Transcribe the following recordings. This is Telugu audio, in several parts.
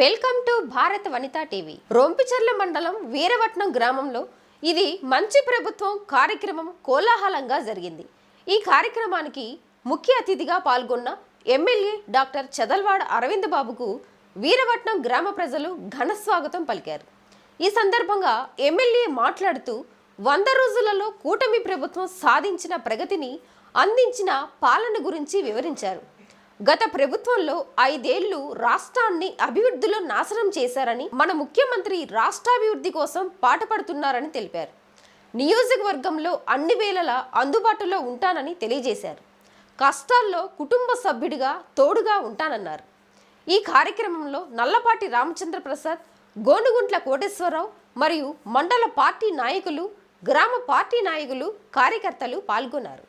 Welcome to Bharat Vanitha TV. Rompicherla మండలం వీరవట్నం గ్రామంలో ఇది మంచి ప్రభుత్వం కార్యక్రమం కోలాహలంగా జరిగింది. ఈ కార్యక్రమానికి ముఖ్య అతిథిగా పాల్గొన్న ఎమ్మెల్యే డాక్టర్ చదల్వాడ అరవింద్ బాబుకు వీరవట్నం గ్రామ ప్రజలు ఘన స్వాగతం పలికారు. ఈ సందర్భంగా ఎమ్మెల్యే మాట్లాడుతూ వంద రోజులలో కూటమి ప్రభుత్వం సాధించిన ప్రగతిని అందించిన పాలన గురించి వివరించారు. గత ప్రభుత్వంలో ఐదేళ్ళు రాష్ట్రాన్ని అభివృద్ధిలో నాశనం చేశారని మన ముఖ్యమంత్రి రాష్ట్రాభివృద్ధి కోసం పాటుపడుతున్నారని తెలిపారు. నియోజకవర్గంలో అన్ని వేళలా అందుబాటులో ఉంటానని తెలియజేశారు. కష్టాల్లో కుటుంబ సభ్యుడిగా తోడుగా ఉంటానన్నారు. ఈ కార్యక్రమంలో నల్లపాటి రామచంద్ర ప్రసాద్ గోనుగుంట్ల కోటేశ్వరరావు మరియు మండల పార్టీ నాయకులు గ్రామ పార్టీ నాయకులు కార్యకర్తలు పాల్గొన్నారు.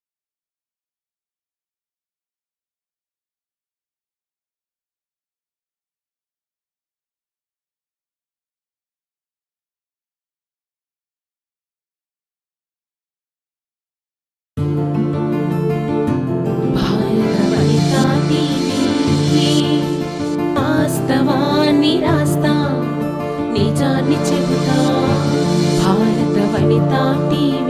தாண்டி